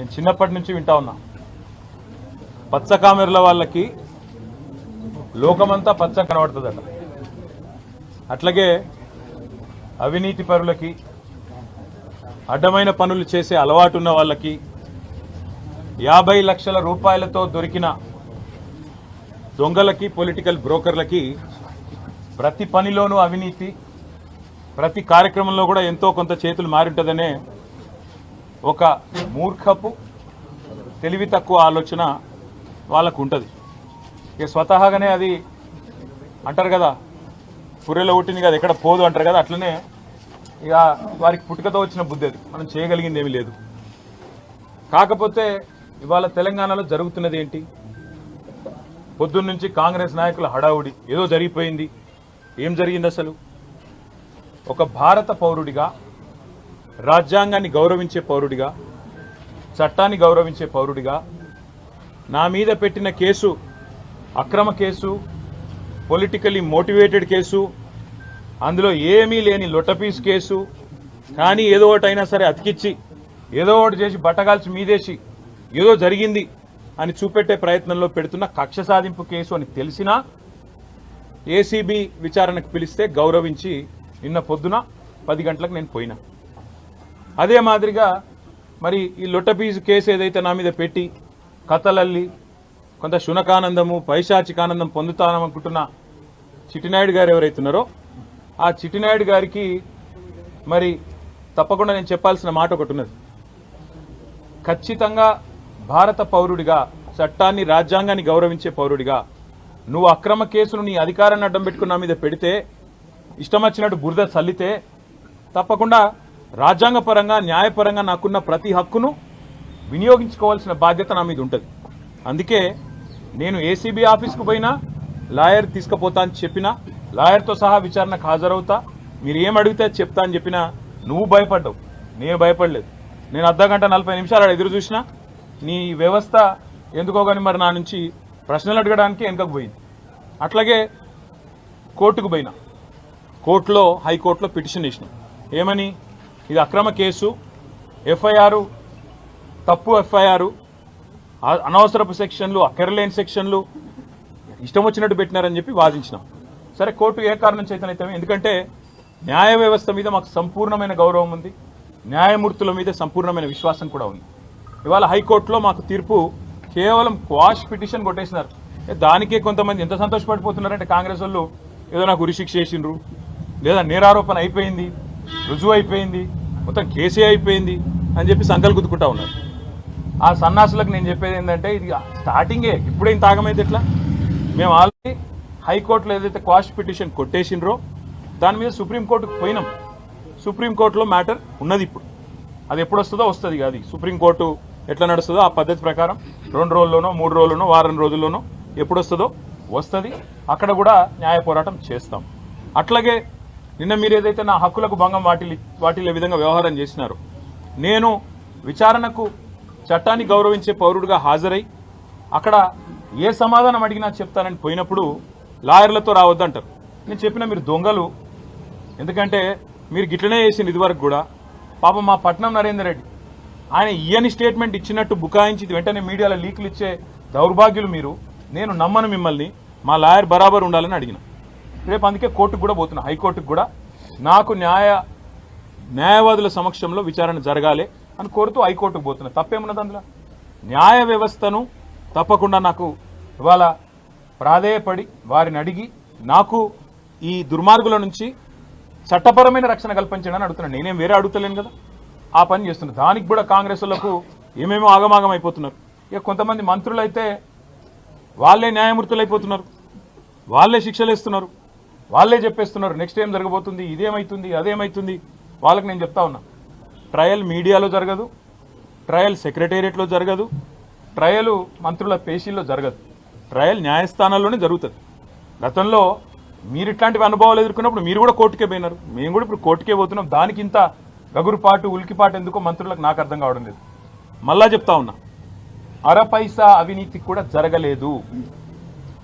నేను చిన్నప్పటి నుంచి వింటా ఉన్నా. పచ్చ కామెర్ల వాళ్ళకి లోకమంతా పచ్చ కనబడుతుందట. అట్లాగే అవినీతి పరులకి అడ్డమైన పనులు చేసే అలవాటు ఉన్న వాళ్ళకి యాభై లక్షల రూపాయలతో దొరికిన దొంగలకి పొలిటికల్ బ్రోకర్లకి ప్రతి పనిలోనూ అవినీతి ప్రతి కార్యక్రమంలో కూడా ఎంతో కొంత చేతులు మారింటుందనే ఒక మూర్ఖపు తెలివి తక్కువ ఆలోచన వాళ్ళకు ఉంటుంది ఇక స్వతహాగానే అది అంటారు కదా పుర్రెలో పుట్టింది కదా ఎక్కడ పోదు అంటారు కదా అట్లనే ఇక వారికి పుట్టుకతో వచ్చిన బుద్ధి అది. మనం చేయగలిగింది ఏమీ లేదు. కాకపోతే ఇవాళ తెలంగాణలో జరుగుతున్నది ఏంటి? పొద్దున్నుంచి కాంగ్రెస్ నాయకుల హడావుడి ఏదో జరిగిపోయింది. ఏం జరిగింది అసలు ఒక భారత పౌరుడిగా రాజ్యాంగాన్ని గౌరవించే పౌరుడిగా చట్టాన్ని గౌరవించే పౌరుడిగా నా మీద పెట్టిన కేసు అక్రమ కేసు పొలిటికలీ మోటివేటెడ్ కేసు అందులో ఏమీ లేని లొటపీస్ కేసు కానీ ఏదో ఒకటి అయినా సరే అతికిచ్చి ఏదో ఒకటి చేసి బట్టగాల్చి మీదేసి ఏదో జరిగింది అని చూపెట్టే ప్రయత్నంలో పెడుతున్న కక్ష సాధింపు కేసు అని తెలిసినా ఏసీబీ విచారణకు పిలిస్తే గౌరవించి నిన్న పొద్దున పది గంటలకు నేను పోయినా. అదే మాదిరిగా మరి ఈ లొట్టపీజు కేసు ఏదైతే నా మీద పెట్టి కథలల్లి కొంత శునకానందము పైశాచికానందం పొందుతాననుకుంటున్న చిట్టినాయుడు గారు ఎవరైతున్నారో ఆ చిట్టినాయుడు గారికి మరి తప్పకుండా నేను చెప్పాల్సిన మాట ఒకటి ఉన్నది. ఖచ్చితంగా భారత పౌరుడిగా చట్టాన్ని రాజ్యాంగాన్ని గౌరవించే పౌరుడిగా నువ్వు అక్రమ కేసును నీ అధికారాన్ని అడ్డం పెట్టుకున్న మీద పెడితే ఇష్టం వచ్చినట్టు బురద చల్లితే తప్పకుండా రాజ్యాంగపరంగా న్యాయపరంగా నాకున్న ప్రతి హక్కును వినియోగించుకోవాల్సిన బాధ్యత నా మీద ఉంటుంది. అందుకే నేను ఏసీబీ ఆఫీస్కు పోయినా లాయర్ తీసుకుపోతా అని చెప్పినా లాయర్తో సహా విచారణకు హాజరవుతా మీరు ఏం అడిగితే చెప్తా అని చెప్పినా నువ్వు భయపడ్డావు. నేను భయపడలేదు. నేను అర్ధ గంట నలభై నిమిషాలు అక్కడ ఎదురు చూసినా నీ వ్యవస్థ ఎందుకో కానీ మరి నా నుంచి ప్రశ్నలు అడగడానికి వెనుకకు పోయింది. అట్లాగే కోర్టుకు పోయినా. కోర్టులో హైకోర్టులో పిటిషన్ ఇచ్చిన ఏమని? ఇది అక్రమ కేసు. ఎఫ్ఐఆర్ తప్పు ఎఫ్ఐఆర్ అనవసరపు సెక్షన్లు అక్కర్లేని సెక్షన్లు ఇష్టం వచ్చినట్టు పెట్టినారని చెప్పి వాదించినాం. సరే కోర్టు ఏ కారణం చేతనైతే ఎందుకంటే న్యాయ వ్యవస్థ మీద మాకు సంపూర్ణమైన గౌరవం ఉంది. న్యాయమూర్తుల మీద సంపూర్ణమైన విశ్వాసం కూడా ఉంది. ఇవాళ హైకోర్టులో మాకు తీర్పు కేవలం క్వాష్ పిటిషన్ కొట్టేసినారు. దానికే కొంతమంది ఎంత సంతోషపడిపోతున్నారంటే కాంగ్రెస్ వాళ్ళు ఏదో నాకు ఉరిశిక్ష చేసిండ్రు లేదా నేరారోపణ అయిపోయింది రుజువు అయిపోయింది మొత్తం కేసీ అయిపోయింది అని చెప్పి సంకలు గుద్దుకుంటా ఉన్నారు. ఆ సన్నాసులకు నేను చెప్పేది ఏంటంటే ఇది స్టార్టింగే ఇప్పుడేం తాగమైతే ఎట్లా? మేము ఆల్రెడీ హైకోర్టులో ఏదైతే క్వాష్ పిటిషన్ కొట్టేసిండ్రో దాని మీద సుప్రీంకోర్టుకు పోయినాం. సుప్రీంకోర్టులో మ్యాటర్ ఉన్నది ఇప్పుడు. అది ఎప్పుడు వస్తుందో వస్తుంది అది సుప్రీంకోర్టు ఎట్లా నడుస్తుందో ఆ పద్ధతి ప్రకారం రెండు రోజుల్లోనో మూడు రోజుల్లోనో వారం రోజుల్లోనో ఎప్పుడు వస్తుందో వస్తుంది. అక్కడ కూడా న్యాయ పోరాటం చేస్తాం. అట్లాగే నిన్న మీరు ఏదైతే నా హక్కులకు భంగం వాటిల్లి వాటిల్లే విధంగా వ్యవహారం చేసినారో నేను విచారణకు చట్టాన్ని గౌరవించే పౌరుడిగా హాజరై అక్కడ ఏ సమాధానం అడిగినా చెప్తానని పోయినప్పుడు లాయర్లతో రావద్దంటారు. నేను చెప్పిన మీరు దొంగలు. ఎందుకంటే మీరు గిట్లనే చేసింది ఇదివరకు కూడా. పాపం మా పట్నం నరేందర్ రెడ్డి. ఆయన ఇయని స్టేట్మెంట్ ఇచ్చినట్టు బుకాయించి వెంటనే మీడియాలో లీకులు ఇచ్చే దౌర్భాగ్యులు మీరు. నేను నమ్మను మిమ్మల్ని. మా లాయర్ బరాబర్ ఉండాలని అడిగిన. రేపు అందుకే కోర్టుకు కూడా పోతున్నా హైకోర్టుకు కూడా. నాకు న్యాయ న్యాయవాదుల సమక్షంలో విచారణ జరగాలి అని కోరుతూ హైకోర్టుకు పోతున్నా. తప్పేమున్నది అందులో? న్యాయ వ్యవస్థను తప్పకుండా నాకు ఇవాళ ప్రాధేయపడి వారిని అడిగి నాకు ఈ దుర్మార్గుల నుంచి చట్టపరమైన రక్షణ కల్పించడని అడుగుతున్నాను నేనేం వేరే అడుగుతలేను కదా. ఆ పని చేస్తున్నా. దానికి కూడా కాంగ్రెస్ వాళ్ళకు ఏమేమో ఆగమాగం అయిపోతున్నారు. ఇక కొంతమంది మంత్రులు అయితే వాళ్ళే న్యాయమూర్తులు అయిపోతున్నారు వాళ్ళే శిక్షలు ఇస్తున్నారు వాళ్ళే చెప్పేస్తున్నారు నెక్స్ట్ ఏం జరగబోతుంది? ఇదేమవుతుంది అదేమవుతుంది వాళ్ళకి నేను చెప్తా ఉన్నా. ట్రయల్ మీడియాలో జరగదు ట్రయల్ సెక్రటేరియట్లో జరగదు ట్రయల్ మంత్రుల పేషీల్లో జరగదు. ట్రయల్ న్యాయస్థానాల్లోనే జరుగుతుంది. గతంలో మీరు ఇట్లాంటివి అనుభవాలు ఎదుర్కొన్నప్పుడు మీరు కూడా కోర్టుకే పోయినారు. మేము కూడా ఇప్పుడు కోర్టుకే పోతున్నాం. దానికి ఇంత గగురుపాటు ఉలికిపాటు ఎందుకో మంత్రులకు నాకు అర్థం కావడం లేదు. మళ్ళా చెప్తా ఉన్నా. అర పైసా అవినీతి కూడా జరగలేదు.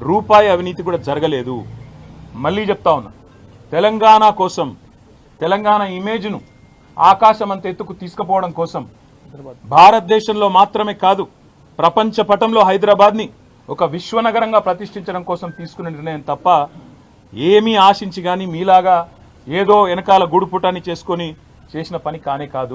రూపాయి అవినీతి కూడా జరగలేదు. మళ్ళీ చెప్తా ఉన్నా. తెలంగాణ కోసం తెలంగాణ ఇమేజ్ను ఆకాశం అంత ఎత్తుకు తీసుకుపోవడం కోసం భారతదేశంలో మాత్రమే కాదు ప్రపంచ పటంలో హైదరాబాద్ని ఒక విశ్వనగరంగా ప్రతిష్ఠించడం కోసం తీసుకున్న నిర్ణయం తప్ప ఏమీ ఆశించి కానీ మీలాగా ఏదో వెనకాల గూడుపుటాన్ని చేసుకొని చేసిన పని కానే కాదు.